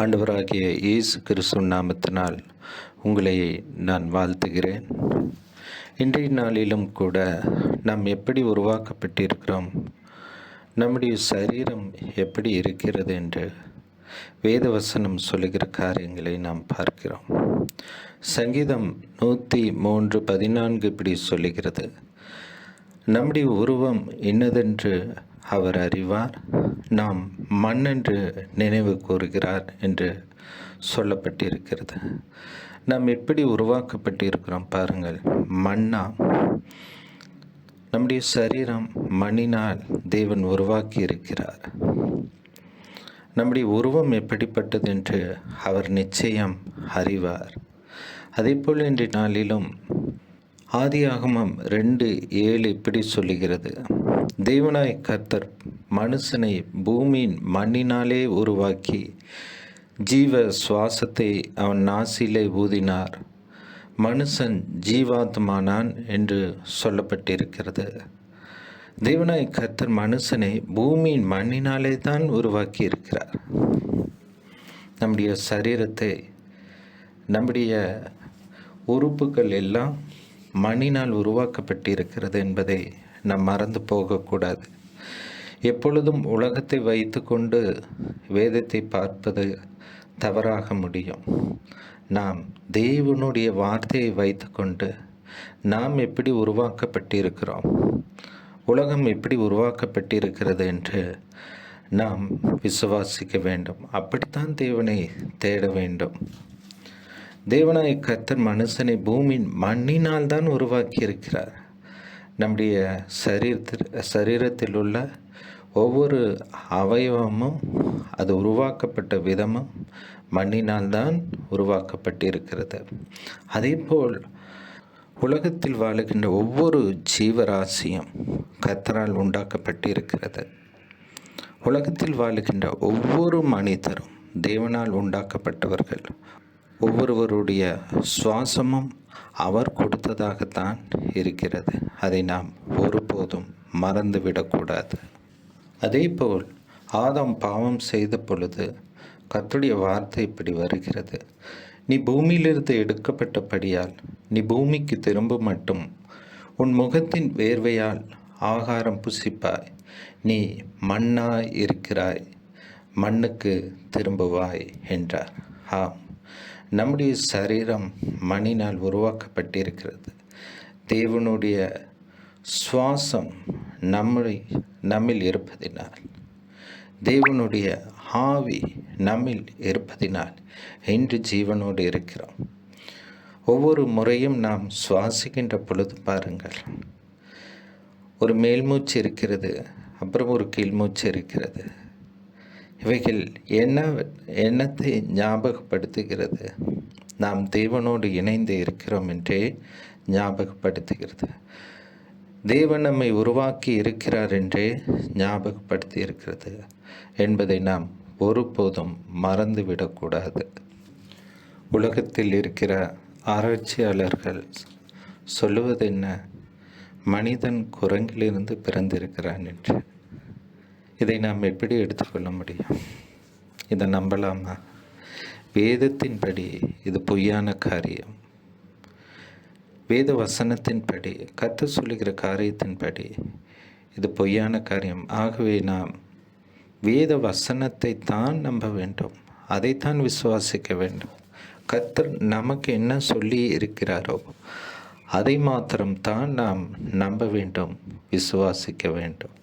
ஆண்டவராகிய இயேசு கிறிஸ்து நாமத்தினால் உங்களை நான் வாழ்த்துகிறேன். இன்றைய நாளிலும் கூட நாம் எப்படி உருவாக்கப்பட்டிருக்கிறோம்? நம்முடைய சரீரம் எப்படி இருக்கிறது என்று வேதவசனம் சொல்லுகிற காரியங்களை நாம் பார்க்கிறோம். சங்கீதம் நூற்றி மூன்று பதினான்கு இப்படி சொல்லுகிறது. நம்முடைய உருவம் இன்னதென்று அவர் அறிவார். நாம் மண் என்று நினைவு கூறுகிறார் என்று சொல்லப்பட்டிருக்கிறது. நாம் எப்படி உருவாக்கப்பட்டிருக்கிறோம் பாருங்கள். மண்ணா? நம்முடைய சரீரம் மண்ணினால் தேவன் உருவாக்கி இருக்கிறார் நம்முடைய உருவம் எப்படிப்பட்டது என்று அவர் நிச்சயம் அறிவார். அதேபோல் இன்றைய நாளிலும் ஆதியாகமம் ரெண்டு ஏழு இப்படி சொல்லுகிறது. தேவனாய் கர்த்தர் மனுஷனை பூமியின் மண்ணினாலே உருவாக்கி ஜீவ சுவாசத்தை அவன் நாசிலே ஊதினார். மனுஷன் ஜீவாத்மானான் என்று சொல்லப்பட்டிருக்கிறது. தேவனாய் கர்த்தர் மனுஷனை பூமியின் மண்ணினாலே தான் உருவாக்கி இருக்கிறார் நம்முடைய சரீரத்தை நம்முடைய உறுப்புகள் எல்லாம் மண்ணினால் உருவாக்கப்பட்டிருக்கிறது என்பதை நாம் மறந்து போகக்கூடாது. எப்பொழுதும் உலகத்தை வைத்துக்கொண்டு வேதத்தை பார்ப்பது தவறாக முடியும். நாம் தேவனுடைய வார்த்தையை வைத்துக்கொண்டு நாம் எப்படி உருவாக்கப்பட்டிருக்கிறோம்? உலகம் எப்படி உருவாக்கப்பட்டிருக்கிறது என்று நாம் விசுவாசிக்க வேண்டும். அப்படித்தான் தேவனை தேட வேண்டும். தேவனாய் கத்தர் மனுஷனை பூமியின் மண்ணினால் தான் உருவாக்கி இருக்கிறார் நம்முடைய சரீரத்தில் சரீரத்தில் உள்ள ஒவ்வொரு அவயவமும் அது உருவாக்கப்பட்ட விதமும் மண்ணினால் தான் உருவாக்கப்பட்டிருக்கிறது. அதேபோல் உலகத்தில் வாழுகின்ற ஒவ்வொரு ஜீவராசியும் கத்தரால் உண்டாக்கப்பட்டிருக்கிறது. உலகத்தில் வாழுகின்ற ஒவ்வொரு மனிதரும் தேவனால் உண்டாக்கப்பட்டவர்கள். ஒவ்வொருவருடைய சுவாசமும் அவர் கொடுத்ததாகத்தான் இருக்கிறது. அதை நாம் ஒருபோதும் மறந்துவிடக்கூடாது. அதேபோல் ஆதம் பாவம் செய்த பொழுது கத்துடைய வார்த்தை இப்படி வருகிறது. நீ பூமியிலிருந்து எடுக்கப்பட்டபடியால் நீ பூமிக்கு திரும்ப மட்டும் உன் முகத்தின் வேர்வையால் ஆகாரம் புசிப்பாய். நீ மண்ணாய் இருக்கிறாய். மண்ணுக்கு திரும்புவாய் என்றார். ஆம். நம்முடைய சரீரம் மணினால் உருவாக்கப்பட்டிருக்கிறது. தேவனுடைய சுவாசம் நம்மை நம்மில் இருப்பதினால். தேவனுடைய ஆவி நம்மில் இருப்பதினால் இன்று ஜீவனோடு இருக்கிறோம். ஒவ்வொரு முறையும் நாம் சுவாசிக்கின்ற பொழுது பாருங்கள். ஒரு மேல்மூச்சு இருக்கிறது அப்புறம் ஒரு கீழ்மூச்சு இருக்கிறது. இவைகள் என்ன எண்ணத்தை ஞாபகப்படுத்துகிறது? நாம் தேவனோடு இணைந்து இருக்கிறோம் என்றே ஞாபகப்படுத்துகிறது. தேவன் நம்மை உருவாக்கி இருக்கிறார் என்றே ஞாபகப்படுத்தி இருக்கிறது என்பதை நாம் ஒருபோதும் மறந்துவிடக்கூடாது. உலகத்தில் இருக்கிற ஆராய்ச்சியாளர்கள் சொல்லுவது என்ன மனிதன் குரங்கிலிருந்து பிறந்திருக்கிறான் என்று. இதை நாம் எப்படி எடுத்துக்கொள்ள முடியும்? இதை நம்பலாமா? வேதத்தின்படி இது பொய்யான காரியம். வேத வசனத்தின்படி கத்து சொல்லுகிற காரியத்தின்படி இது பொய்யான காரியம். ஆகவே நாம் வேத வசனத்தை தான் நம்ப வேண்டும். அதைத்தான் விசுவாசிக்க வேண்டும். கத்தர் நமக்கு என்ன சொல்லி இருக்கிறாரோ அதை மாத்திரம்தான் நாம் நம்ப வேண்டும் விசுவாசிக்க வேண்டும்.